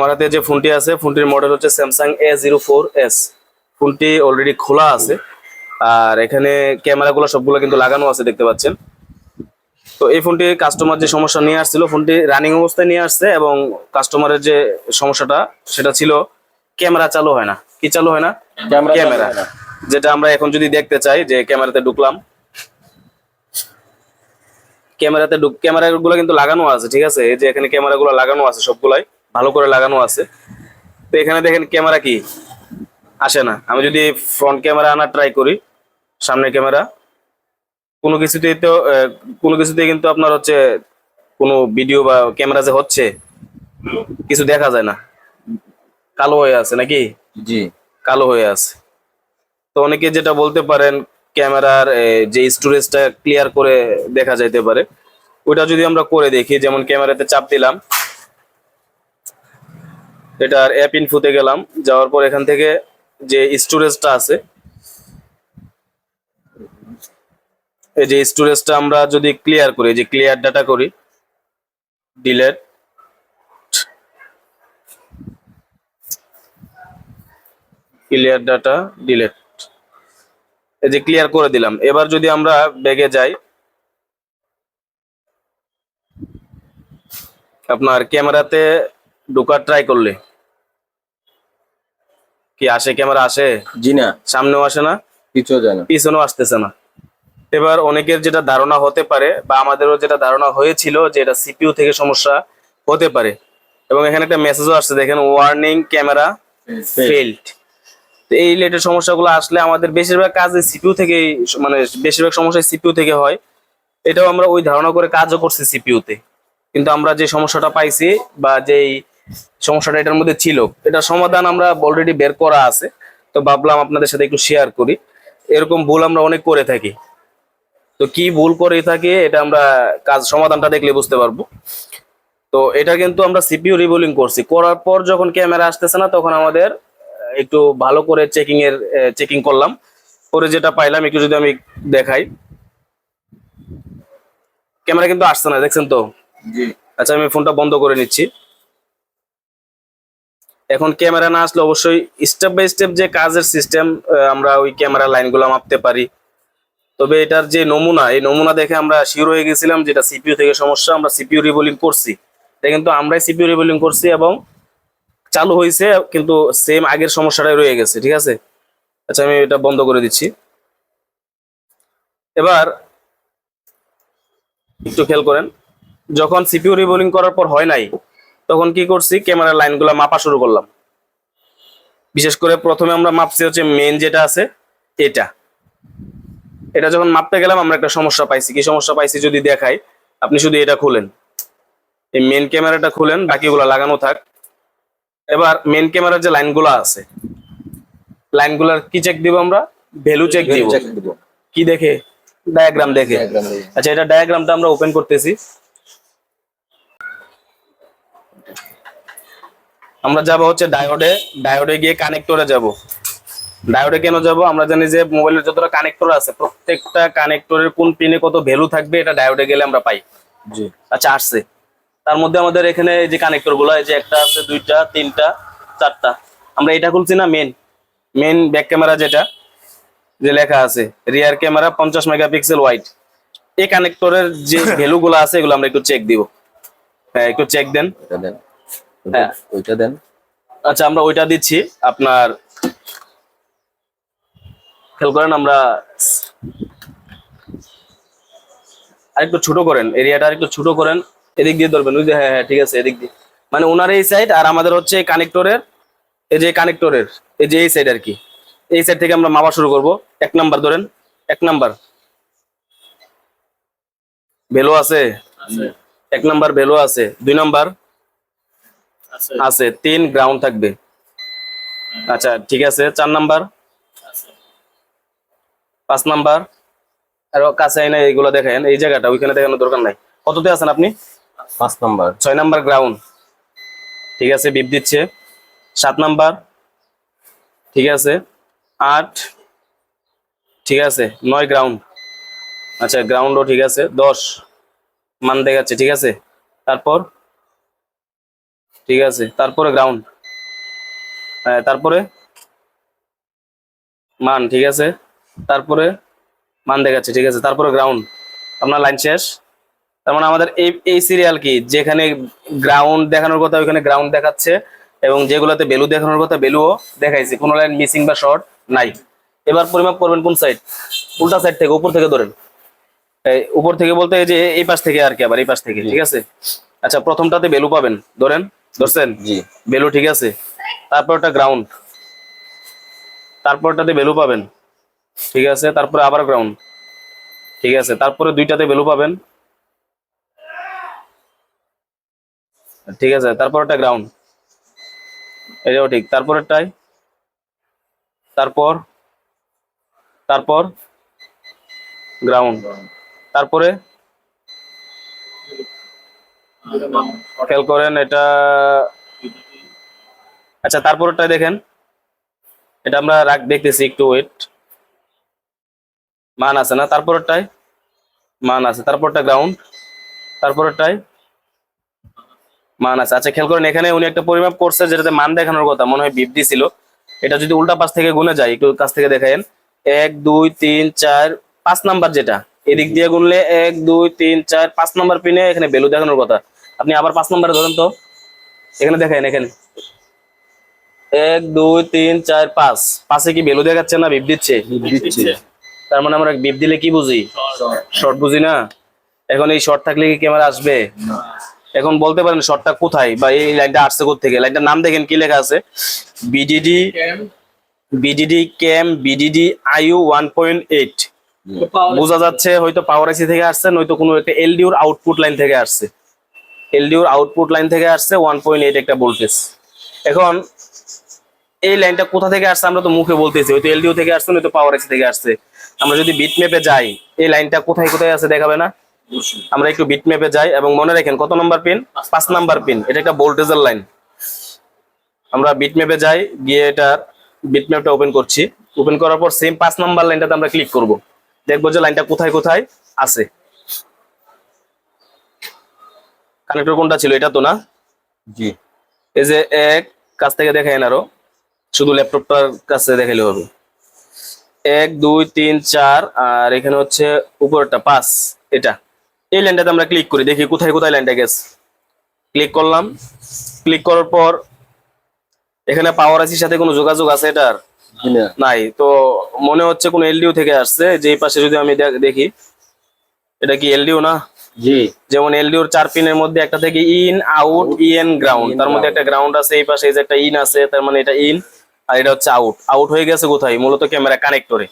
আমার হাতে যে ফোনটি আছে ফোনটির মডেল হচ্ছে Samsung A zero four S ফোনটি অলরেডি খোলা আছে। আর এখানে ক্যামেরাগুলো সবগুলো কিন্তু লাগানো আছে দেখতে পাচ্ছেন। তো এই ফোনটি কাস্টমার যে সমস্যা নিয়ে আসছিল ফোনটি রানিং অবস্থায় নিয়ে আসছে এবং কাস্টমারের যে সমস্যাটা সেটা ছিল ক্যামেরা চালু হয় না। কি চালু হয় না? ক্যামেরা যেটা আমরা এখন যদি দেখতে চাই যে ক্যামেরাতে ঢুকলাম। ক্যামেরাতে ক্যামেরাগুলো কিন্তু লাগানো আছে ঠিক আছে? এই যে এখানে ক্যামেরাগুলো লাগানো আছে সবগুলাই। ভালো করে লাগানো আছে। তো এখানে দেখেন ক্যামেরা কি? আসে না। আমি যদি ফ্রন্ট ক্যামেরা আনার ট্রাই করি সামনের ক্যামেরা কোনো কিছুতেই তো কোনো কিছুতেই কিন্তু আপনার হচ্ছে কোনো ভিডিও বা ক্যামেরা যে হচ্ছে কিছু দেখা যায় না। কালো হয়ে আছে নাকি? জি। কালো হয়ে আছে। তো অনেকে যেটা বলতে পারেন ক্যামেরার যে স্টোরেজটা ক্লিয়ার করে দেখা যাইতে পারে ওইটা যদি আমরা করে দেখি যেমন ক্যামেরাতে চাপ দিলাম এটার অ্যাপ ইনফুতে গেলাম, যাওয়ার পর এখান থেকে যে স্টোরেজটা আছে, এই যে স্টোরেজটা আমরা যদি ক্লিয়ার করি, যে ক্লিয়ার ডাটা করি ডিলেট ক্লিয়ার ডাটা ডিলেট এই যে ক্লিয়ার করে দিলাম। এবার যদি আমরা ব্যাগে যাই, আপনার ক্যামেরাতে ঢোকার ট্রাই করলে কি আসে ক্যামেরা আসে? জি না। সামনেও আসে না? কিছু যায় না। পিছনেও আসতেছে না। এবার অনেকের যেটা ধারণা হতে পারে বা আমাদেরও যেটা ধারণা হয়েছিল যে এটা সিপিইউ থেকে সমস্যা হতে পারে। এবং এখানে একটা মেসেজও আসছে দেখেন ওয়ার্নিং ক্যামেরা ফেল্ড তো এই রিলেটেড সমস্যাগুলো আসলে আমাদের বেশিরভাগ কাজে সিপিইউ থেকে মানে বেশিরভাগ সমস্যা সিপিইউ থেকে হয়। এটাও আমরা ওই ধারণা করে কাজও করছি সিপিইউ তে কিন্তু আমরা যে সমস্যাটা পাইছি বা যেই সমস্যাটা এটার মধ্যে ছিল। এটার সমাধান আমরা অলরেডি বের করা আছে। তো ভাবলাম আপনাদের সাথে একটু শেয়ার করি। এরকম ভুল আমরা অনেক করে থাকি। তো কি ভুল করে থাকি এটা আমরা কাজ সমাধানটা দেখলে বুঝতে পারব। তো এটা কিন্তু আমরা সিপিইউ রিবোলিং করছি। করার পর যখন ক্যামেরা আসতেছে না তখন আমাদের একটু ভালো করে চেকিং এর চেকিং করলাম। করে যেটা পাইলাম একটু যদি আমি দেখাই। ক্যামেরা কিন্তু আসছে না দেখছেন তো? জি। আচ্ছা আমি ফোনটা বন্ধ করে নিচ্ছি। এখন ক্যামেরা না আসলে অবশ্যই স্টেপ বাই স্টেপ যে কাজের সিস্টেম আমরা ওই ক্যামেরা লাইনগুলো মাপতে পারি। তবে এটার যে নমুনা, এই নমুনা দেখে আমরা শিওর হয়ে গেছিলাম যেটা সিপিইউ থেকে সমস্যা, আমরা সিপিইউ রিবোলিং করছি। এটা কিন্তু আমরাই সিপিইউ রিবোলিং করছি এবং চালু হয়েছে, কিন্তু সেম আগের সমস্যাটাই রয়ে গেছে, ঠিক আছে? আচ্ছা আমি এটা বন্ধ করে দিচ্ছি। এবার একটু খেয়াল করেন, যখন সিপিইউ রিবোলিং করার পর হয় নাই তখন কি করছি ক্যামেরার লাইনগুলো মাপা শুরু করলাম। বিশেষ করে প্রথমে আমরা মাপছি হচ্ছে মেন যেটা আছে এটা। এটা যখন মাপতে গেলাম আমরা একটা সমস্যা পাইছি। কি সমস্যা পাইছি যদি দেখাই আপনি শুধু এটা খুলেন। এই মেন ক্যামেরাটা খুলেন বাকিগুলো লাগানো থাক। এবার মেন ক্যামেরার যে লাইনগুলো আছে লাইনগুলোর কি চেক দিব আমরা? ভ্যালু চেক দিব। কি দেখে? ডায়াগ্রাম দেখে। আচ্ছা এটা ডায়াগ্রামটা আমরা ওপেন করতেছি। আমরা যাব হচ্ছে ডায়োডে ডায়োডে গিয়ে কানেক্টরে যাব। ডায়োডে কেন যাব? আমরা জানি যে মোবাইলের যতটা কানেক্টর আছে প্রত্যেকটা কানেক্টরের কোন পিনে কত ভ্যালু থাকবে এটা ডায়োডে গেলে আমরা পাই। জি। আচ্ছা আসছে। তার মধ্যে আমাদের এখানে এই যে কানেক্টরগুলো এই যে একটা আছে দুইটা তিনটা চারটা। আমরা এটা খুলছি না মেন মেন ব্যাক ক্যামেরা যেটা যে লেখা আছে রিয়ার ক্যামেরা পঞ্চাশ মেগাপিক্সেল ওয়াইড এই কানেক্টরের যে ভ্যালু গুলো আছে এগুলো আমরা একটু চেক দিব। হ্যাঁ একটু চেক দেন। দেন। ওইটা দেন। আচ্ছা আমরা ওইটা দিচ্ছি। আপনার খেয়াল করেন আমরা আরেকটু ছোট করেন এরিয়াটা আরেকটু ছোট করেন। এদিক দিয়ে ধরবেন ওই যে হ্যাঁ হ্যাঁ ঠিক আছে এদিক দিয়ে। মানে ওনার এই সাইড আর আমাদের হচ্ছে কানেক্টরের এই যে কানেক্টরের এই যে এই সাইড আর কি। এই সাইড থেকে আমরা মাপা শুরু করব। এক নাম্বার ধরেন এক নাম্বার। ভ্যালু আছে। এক নাম্বার ভ্যালু আছে। দুই নাম্বার। আছে। তিন গ্রাউন্ড থাকবে। আচ্ছা ঠিক আছে চার নাম্বার। পাঁচ নাম্বার। আর কাছে আইনা এইগুলো দেখেন এই জায়গাটা ওইখানে দেখানোর দরকার নাই। কততে আছেন আপনি? পাঁচ নাম্বার। ছয় নাম্বার গ্রাউন্ড ঠিক আছে বিপ দিচ্ছে। সাত নাম্বার। ঠিক আছে আট। ঠিক আছে নয় গ্রাউন্ড আচ্ছা গ্রাউন্ডও ঠিক আছে দশ। মান দেখাচ্ছে ঠিক আছে? তারপর ঠিক আছে তারপরে গ্রাউন্ড হ্যাঁ তারপরে মান ঠিক আছে? তারপরে মান দেখাচ্ছে ঠিক আছে? তারপরে গ্রাউন্ড আপনার লাইন শেষ। তার মানে আমাদের এই এই সিরিয়াল কি? যেখানে গ্রাউন্ড দেখানোর কথা ওইখানে গ্রাউন্ড দেখাচ্ছে এবং যেগুলোতে বেলু দেখানোর কথা বেলুও দেখাইছে। কোনো লাইন মিসিং বা শর্ট নাই। এবার পরিমাপ করবেন কোন সাইড উল্টা সাইড থেকে উপর থেকে ধরেন। এই উপর থেকে বলতে এই যে এই পাশ থেকে আর কি আবার এই পাশ থেকে ঠিক আছে? আচ্ছা প্রথমটাতে বেলু পাবেন। ধরেন ধরছেন? জি। বেলু ঠিক আছে। তারপরটা গ্রাউন্ড তারপরটাতে বেলু পাবেন। ঠিক আছে তারপরে আবার গ্রাউন্ড ঠিক আছে তারপরে দুইটাতে বেলু পাবেন। ঠিক আছে তারপর একটা গ্রাউন্ড এটাও ঠিক। তারপরেরটাই তারপর তারপর গ্রাউন্ড তারপরে খেয়াল করেন, এটা আচ্ছা তারপরটা দেখেন। এটা আমরা রাখ দেখতেছি একটু ওয়েট মান আছে না? মান আছে। তারপরটা গ্রাউন্ড মান আছে। আচ্ছা খেয়াল করেন, এখানে উনি একটা পরিমাপ করছে যেটাতে মান দেখানোর কথা। মনে হয় বিপ ছিল। এটা যদি উল্টা পাশ থেকে গুনে যায়, একটু কাছ থেকে দেখেন এক, দুই, তিন, চার, পাঁচ নাম্বার যেটা। এদিক দিয়ে গুনলে এক, দুই, তিন, চার, পাঁচ নাম্বার পিনে এখানে বেলু দেখানোর কথা। আপনি আবার পাঁচ নম্বরে ধরেন তো। এখানে দেখেন এখানে। এক দুই তিন চার পাঁচ। পাঁচে কি বেলু দেখাচ্ছে না বিপ দিচ্ছে? তার মানে আমরা বিপ দিলে কি বুঝি? শর্ট বুঝি না? এখন এই শর্ট থাকলে কি ক্যামেরা আসবে? এখন বলতে পারেন শর্টটা কোথায় বা এই লাইনটা আসছে থেকে লাইনটার নাম দেখেন কি লেখা আছে? BDD BDD cam BDD IU one point eight বোঝা যাচ্ছে হয়তো পাওয়ার আইসি থেকে আসছে নয়তো কোনো একটা এলডিওর আউটপুট লাইন থেকে আসছে। এলডিওর আউটপুট লাইন থেকে আসছে ওয়ান পয়েন্ট এইট একটা ভোল্টেজ এখন এই লাইনটা কোথা থেকে আসছে আমরা তো মুখে বলতেছি, হয়তো এলডিও থেকে আসছে, নয়তো পাওয়ার আইসি থেকে আসছে। আমরা যদি বিট ম্যাপে যাই, এই লাইনটা কোথায় কোথায় আছে দেখাবে না? আমরা একটু বিট ম্যাপে যাই এবং মনে রাখেন, কত নাম্বার পিন পাঁচ নাম্বার পিন এটা একটা ভোল্টেজের লাইন আমরা বিট ম্যাপে যাই, গিয়ে এটার বিট ম্যাপটা ওপেন করছি। ওপেন করার পর সেম পাঁচ নাম্বার লাইনটাতে আমরা ক্লিক করব। দেখব যে লাইনটা কোথায় কোথায় আছে। কানেক্টর কোনটা ছিল? এটা তো না? জি। এই যে এক কাছ থেকে দেখায় আরও। শুধু ল্যাপটপটার কাছে দেখাইলে হবে। এক দুই তিন চার আর এখানে হচ্ছে উপরটা পাঁচ এটা। এই লাইনটাতে আমরা ক্লিক করি দেখি কোথায় কোথায় লাইনটা গেছে। ক্লিক করলাম। ক্লিক করার পর এখানে পাওয়ার আইসির সাথে কোনো যোগাযোগ আছে এটার? নাই। তো মনে হচ্ছে কোনো এলডিও থেকে আসছে যে এই পাশে যদি আমি দেখ- দেখি। এটা কি এলডিও না? জি। যেমন এলডিওর চার পিনের মধ্যে একটা থেকে ইন আউট ইন গ্রাউন্ড। তার মধ্যে একটা গ্রাউন্ড আছে এই পাশে এই যে একটা ইন আছে তার মানে এটা ইন আর এটা হচ্ছে আউট। আউট হয়ে গেছে কোথায়? মূলত ক্যামেরা কানেক্টরে।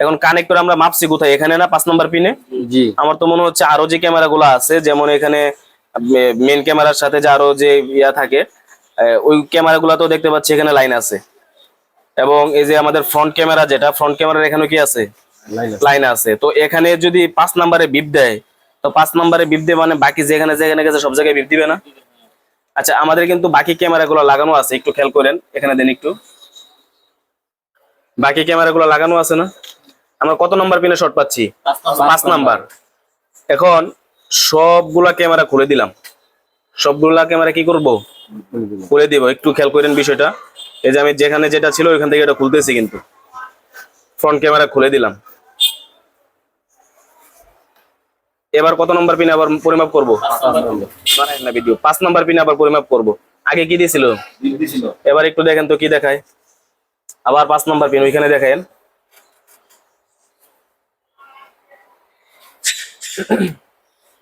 এখন কানেক্টর আমরা মাপছি কোথায়? এখানে না পাঁচ নাম্বার পিনে? জি। আমার তো মনে হচ্ছে আরও যে ক্যামেরা গুলো আছে যেমন এখানে মেন ক্যামেরার সাথে যে আরও যে ইয়া থাকে ওই ক্যামেরা গুলাতেও দেখতে পাচ্ছি এখানে লাইন আছে। এবং এই যে আমাদের ফ্রন্ট ক্যামেরা যেটা ফ্রন্ট ক্যামেরার এখানে কি আছে? লাইন আছে। লাইন আছে। তো এখানে যদি পাঁচ নাম্বারে বিপ দেয় তো পাঁচ নাম্বারে বিপ মানে বাকি যেখানে যেখানে গেছে সব জায়গায় বিপ দিবে না? আচ্ছা আমাদের কিন্তু বাকি ক্যামেরা গুলো লাগানো আছে, একটু খেয়াল করেন, এখানে দেন একটু। বাকি ক্যামেরা গুলো লাগানো আছে না? আমরা কত নম্বর পিনে শর্ট পাচ্ছি? পাঁচ নাম্বার। এখন সবগুলা ক্যামেরা খুলে দিলাম। সবগুলা ক্যামেরা কি করব? খুলে দিব। একটু খেয়াল করেন বিষয়টা। এই যে আমি যেখানে যেটা ছিল, ওইখান থেকে এটা খুলতেছি কিন্তু। ফ্রন্ট ক্যামেরা খুলে দিলাম। এবার কত নম্বর পিনে আবার পরিমাপ করব? পাঁচ নম্বর পিনে আবার পরিমাপ করব। আগে কি দিয়েছিল এবার একটু দেখেন তো কি দেখায়। আবার পাঁচ নম্বর পিন ওইখানে দেখেন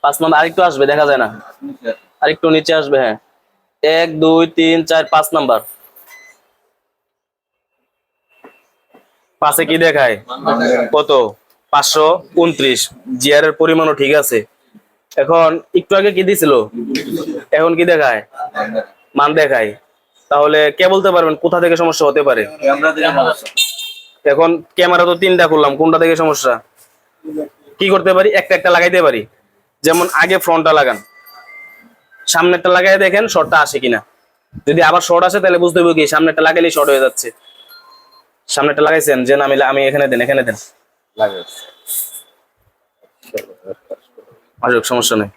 পাঁচ নম্বর, আরেকটু আসবে, দেখা যায় না। আরেকটু নিচে আসবে হ্যাঁ। এক, দুই, তিন, চার, পাঁচ নাম্বার। পাশে কি দেখায়? কত? পাঁচশো উনত্রিশ। জিআর এর পরিমাণও ঠিক আছে। এখন একটু আগে কি দিছিল? এখন কি দেখায়? মান দেখায়। তাহলে কে বলতে পারবেন, কোথা থেকে সমস্যা হতে পারে? এখন ক্যামেরা তো তিনটা করলাম কোনটা থেকে সমস্যা? কি করতে পারি? একটা একটা লাগাইতে পারি। যেমন আগে ফ্রন্টটা লাগান। সামনেরটা লাগাই দেখেন শর্টটা আসে কিনা। যদি আবার শর্ট আসে, তাহলে বুঝতে হবে কি, সামনেরটা লাগাইলেই শর্ট হয়ে যাচ্ছে। সামনেরটা লাগাইছেন, যে না, আমি আমি এখানে দেন এখানে দেন। আসুক সমস্যা নেই।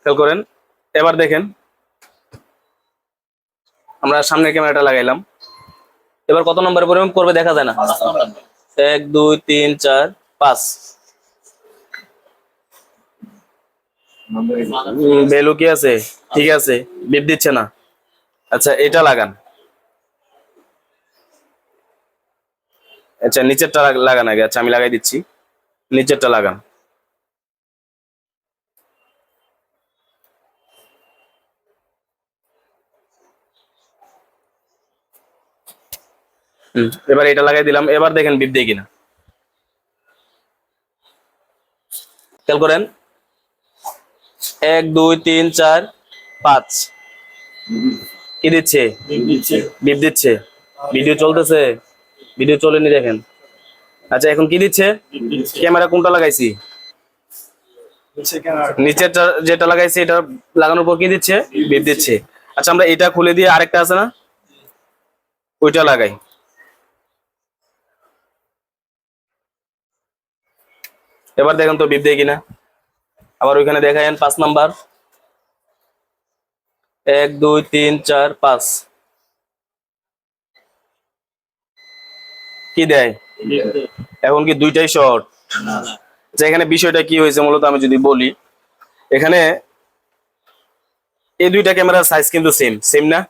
খেয়াল করেন, এবার দেখেন। আমরা সামনের ক্যামেরাটা লাগাইলাম। এবার কত নম্বরে পরিমাপ করবে দেখা যায় না। এক, দুই, তিন, চার, পাঁচ। ভ্যালু কি আছে? ঠিক আছে। বিপ দিচ্ছে না। আচ্ছা এটা লাগান। আচ্ছা নিচেরটা লাগান আগে। আচ্ছা আমি লাগাই দিচ্ছি। নিচেরটা লাগান। এবার এটা লাগাই দিলাম। এবার দেখেন বিপ দিয়ে কিনা। খেয়াল করেন। এক দুই তিন চার পাঁচ। কি দিচ্ছে। বিপ দিচ্ছে। ভিডিও চলতেছে। ভিডিও চলেনি দেখেন। আচ্ছা এখন কি দিচ্ছে? ক্যামেরা কোনটা লাগাইছি? নিচেরটা যেটা লাগাইছি, এটা লাগানোর পর কি দিচ্ছে? বিপ দিচ্ছে। আচ্ছা আমরা এটা খুলে দিয়ে আরেকটা আছে না? ওইটা লাগাই। এবার দেখেন তো বিপ দেয় কিনা। আবার ওইখানে দেখায়েন পাঁচ নাম্বার। এক, দুই, তিন, চার, পাঁচ। কি দেয়? এখন কি দুইটাই শর্ট যে এখানে বিষয়টা কি হয়েছে মূলত আমি যদি বলি, এখানে এই দুইটা ক্যামেরার সাইজ কিন্তু সেম সেম না?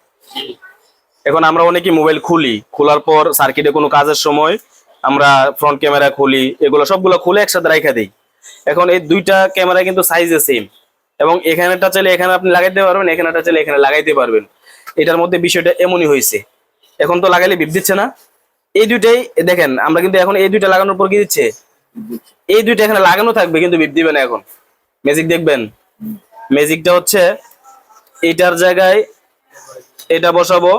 এখন আমরা অনেকেই মোবাইল খুলি, খোলার পর সার্কিটে কোনো কাজের সময় আমরা ফ্রন্ট ক্যামেরা খুলি, এগুলো সবগুলো খুলে একসাথে রাখা দিই। এখন এই দুইটা ক্যামেরা কিন্তু সাইজে সেম এবং এখানেটা চাইলে এখানে আপনি লাগাইতে পারবেন এখানেটা চাইলে এখানে লাগাইতে পারবেন। এটার মধ্যে বিষয়টা এমনই হয়েছে। এখন তো লাগাইলে বিপ দিচ্ছে না। এই দুইটাই, দেখেন, আমরা কিন্তু এখন এই দুইটা লাগানোর পর কি দিচ্ছে? এই দুইটা এখানে লাগানো থাকবে, কিন্তু বিপ দিবে না এখন। ম্যাজিক দেখবেন? ম্যাজিকটা হচ্ছে, এটার জায়গায় এটা বসাবো।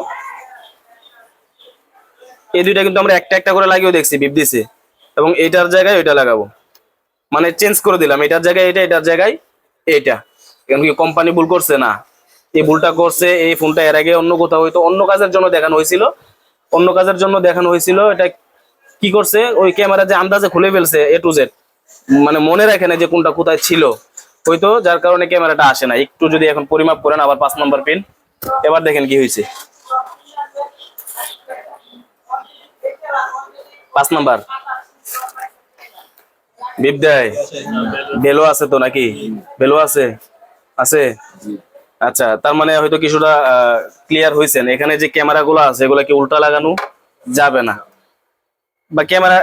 এই দুইটা কিন্তু আমরা একটা একটা করে লাগিয়েও দেখছি, বিপ দিছে। এবং এটার জায়গায় ওইটা লাগাবো। মানে চেঞ্জ করে দিলাম, এটার জায়গায় এটা, এটার জায়গায় এটা। এখন কি কোম্পানি ভুল করছে? না। এই ভুলটা করছে, এই ফোনটা এর আগে অন্য কোথাও হয়তো অন্য কাজের জন্য দেখানো হয়েছিল। অন্য কাজের জন্য দেখানো হয়েছিল। এটা কি করছে? ওই ক্যামেরা যে আন্দাজে খুলে ফেলছে এ টু জেড মানে মনে রাখে না যে কোনটা কোথায় ছিল। হয়তো যার কারণে ক্যামেরাটা আসে না। একটু যদি এখন পরিমাপ করেন, আবার পাঁচ নম্বর পিন এবার দেখেন কি হয়েছে। পাঁচ নাম্বার। বিপ দেয় বেলো আছে তো নাকি? বেলো আছে? আছে? আচ্ছা তার মানে হয়তো কিছুটা ক্লিয়ার হয়েছেন এখানে যে ক্যামেরা গুলো আছে, এগুলা কি উল্টা লাগানো যাবে না? বা ক্যামেরা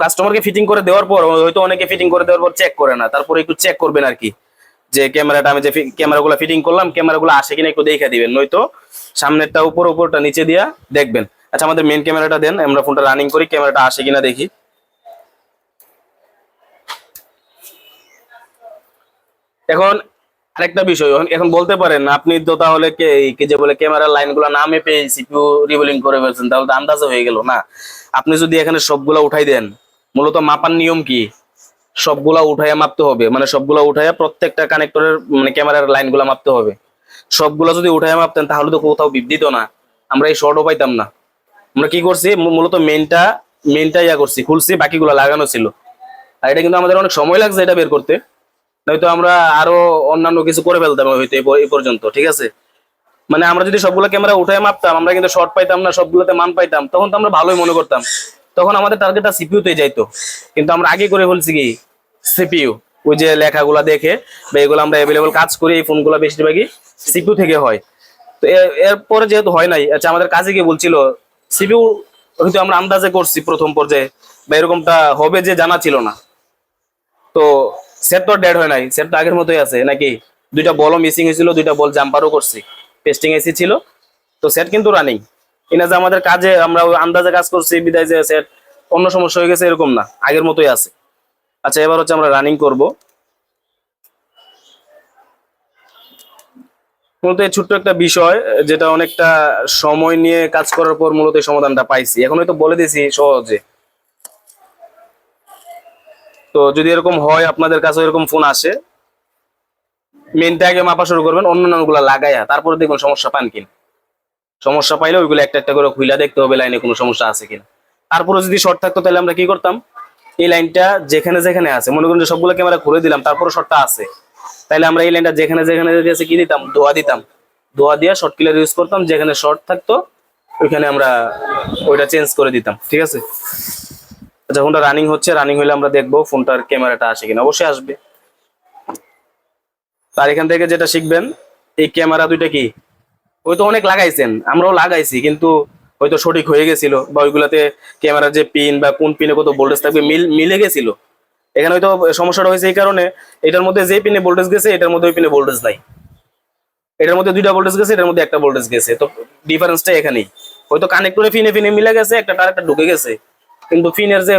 কাস্টমারকে ফিটিং করে দেওয়ার পর, হয়তো অনেকে ফিটিং করে দেওয়ার পর চেক করে না। তারপরে একটু চেক করবেন আর কি, যে ক্যামেরাটা আমি যে ক্যামেরাগুলো ফিটিং করলাম, ক্যামেরাগুলো আসে কিনা একটু দেখে দিবেন। নয়তো সামনেরটা উপর, উপরটা নিচে দিয়া দেখবেন। আচ্ছা আমাদের মেন ক্যামেরাটা দেন, আমরা ফোনটা রানিং করি, ক্যামেরাটা আসে কিনা দেখি। এখন আরেকটা বিষয়, এখন- বলতে পারেন, আপনি তো তাহলে কে যে বলে ক্যামেরার লাইনগুলো না মেপে রিবোলিং করে ফেলছেন, তাহলে তো আন্দাজে হয়ে গেল না? আপনি যদি এখানে সবগুলা উঠাই দেন, মূলত মাপার নিয়ম কি? সবগুলা উঠাইয়া মাপতে হবে মানে সবগুলা উঠাইয়া প্রত্যেকটা কানেক্টরের মানে ক্যামেরার লাইনগুলা মাপতে হবে। সবগুলা যদি উঠাইয়া মাপতেন, তাহলে তো কোথাও বিপ দিত না। আমরা এই শর্টও পাইতাম না। আমরা কি করছি? মূলত মেনটা মেনটা ইয়া করছি, খুলছি, বাকিগুলো লাগানো ছিল। আর এটা কিন্তু আমাদের অনেক সময় লাগছে এটা বের করতে। নয়তো আমরা আরও অন্যান্য কিছু করে ফেলতাম হয়তো এই পর্যন্ত, ঠিক আছে? মানে আমরা যদি সবগুলো ক্যামেরা উঠায় মাপতাম, আমরা কিন্তু শর্ট পাইতাম না, সবগুলোতে মান পাইতাম, তখন তো আমরা ভালোই মনে করতাম। তখন আমাদের টার্গেটটা সিপিইউতে যাইতো। কিন্তু আমরা আগে করে বলছি কি? সিপিইউ ওই যে লেখাগুলা দেখে, বা এগুলো আমরা অ্যাভেলেবল কাজ করি, এই ফোনগুলো বেশিরভাগই সিপিইউ থেকে হয়। তো এর- এরপরে যেহেতু হয় নাই আচ্ছা আমাদের কাজে কি বলছিল সিপিইউ হয়তো আমরা আন্দাজে করছি প্রথম পর্যায়ে, বা এরকমটা হবে যে জানা ছিল না। তো সেট তো ডেড হয় নাই। সেট তো আগের মতোই আছে। নাকি দুইটা বলও মিসিং হয়েছিল, দুইটা বল জাম্পারও করছি। পেস্টিং এসি ছিল। তো সেট কিন্তু রানিং এনা যে আমাদের কাজে আমরা আন্দাজে কাজ করছি, বিদায় যে সেট অন্য সমস্যা হয়ে গেছে, এরকম না। আগের মতোই আছে। আচ্ছা এবার হচ্ছে আমরা রানিং করব। মূলত এই ছোট্ট একটা বিষয়, যেটা অনেকটা সময় নিয়ে কাজ করার পর মূলত সমাধানটা পাইছি। এখন হয়তো বলে দিয়েছি সহজে। তো যদি এরকম হয়, আপনাদের কাছে এরকম ফোন আসে মেনটা আগে মাপা শুরু করবেন, অন্য নামগুলো লাগাইয়া, তারপরে দেখবেন সমস্যা পান কিনা। সমস্যা পাইলে ওইগুলো একটা একটা করে খুইলা দেখতে হবে লাইনে কোনো সমস্যা আছে কিনা। তারপরে যদি শর্ট থাকতো, তাহলে আমরা কি করতাম? এই লাইনটা যেখানে যেখানে আছে, মনে করুন যে সবগুলো ক্যামেরা খুলে দিলাম তারপরে শর্টটা আছে। তাহলে আমরা এই লাইনটা যেখানে যেখানে আছে, কি দিতাম? দোয়া দিতাম। দোয়া দিয়ে শর্ট কিলার ইউজ করতাম, যেখানে শর্ট থাকতো, ওইখানে আমরা ওইটা চেঞ্জ করে দিতাম, ঠিক আছে? আচ্ছা ফোনটা রানিং হচ্ছে রানিং হলে আমরা দেখব ফোনটার ক্যামেরাটা আসে কিনা। অবশ্যই আসবে। আর এখান থেকে যেটা শিখবেন, এই ক্যামেরা দুইটা কি? ওই তো অনেক লাগাইছেন, আমরাও লাগাইছি, কিন্তু হয়তো সঠিক হয়ে গেছিল বা ওইগুলাতে ক্যামেরার যে পিন বা কোন পিনে কত ভোল্টেজ থাকবে মিল, মিলে গেছিল। এখানে হয়তো সমস্যাটা হয়েছে এই কারণে, এটার মধ্যে যে পিনে ভোল্টেজ গেছে, এটার মধ্যে ওই পিনে ভোল্টেজ নাই। এটার মধ্যে দুইটা ভোল্টেজ গেছে, এটার মধ্যে একটা ভোল্টেজ গেছে। তো ডিফারেন্সটা এখানেই। হয়তো কানেক্টরে ফিনে ফিনে মিলে গেছে, একটা তার একটা ঢুকে গেছে। কিন্তু ফিনের যে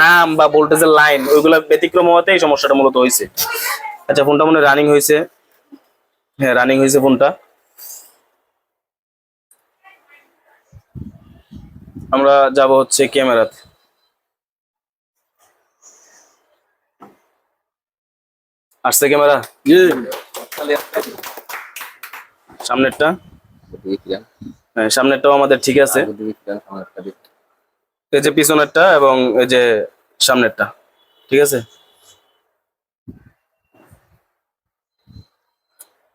নাম বা ভোল্টেজের লাইন ওইগুলা ব্যতিক্রম হওয়াতে এই সমস্যাটা মূলত হয়েছে। আচ্ছা ফোনটা মনে রানিং হয়েছে। হ্যাঁ রানিং হয়েছে ফোনটা। আমরা যাব হচ্ছে ক্যামেরাতে। আসছে ক্যামেরা? সামনেরটা? হ্যাঁ সামনেরটাও আমাদের ঠিক আছে। এই যে পিছনেরটা এবং এই যে সামনেরটা ঠিক আছে?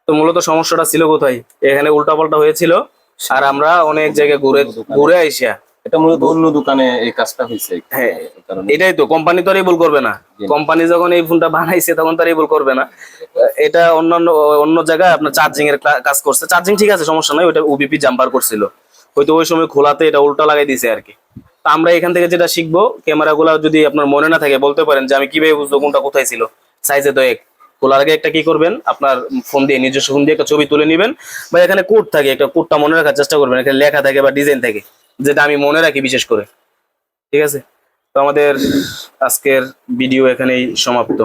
তো মূলত সমস্যাটা ছিল কোথায়? এখানে উল্টাপাল্টা হয়েছিল আর আমরা অনেক জায়গায় ঘুরে ঘুরে আইসা। এটা মূলত অন্য দোকানে এই কাজটা হয়েছে। হ্যাঁ এটাই তো কোম্পানি তো আর এই ভুল করবে না। কোম্পানি যখন এই ফোনটা বানাইছে তখন তার এই ভুল করবে না। এটা অন্যান্য অন্য জায়গায় আপনার চার্জিং এর কাজ করছে। চার্জিং ঠিক আছে সমস্যা নাই ওটা ওবিপি জাম্পার করছিল। হয়তো ওই সময় খোলাতে এটা উল্টা লাগাই দিয়েছে আর কি। তা আমরা এখান থেকে যেটা শিখব ক্যামেরা গুলা যদি আপনার মনে না থাকে, বলতে পারেন যে আমি কীভাবে বুঝব কোনটা কোথায় ছিল। সাইজে তো এক। খোলার আগে একটা কি করবেন? আপনার ফোন দিয়ে, নিজস্ব ফোন দিয়ে একটা ছবি তুলে নেবেন। বা এখানে কোড থাকে, একটা কোডটা মনে রাখার চেষ্টা করবেন। এখানে লেখা থাকে বা ডিজাইন থাকে, যেটা আমি মনে রাখি বিশেষ করে। ঠিক আছে? তো আমাদের আজকের ভিডিও এখানেই সমাপ্ত।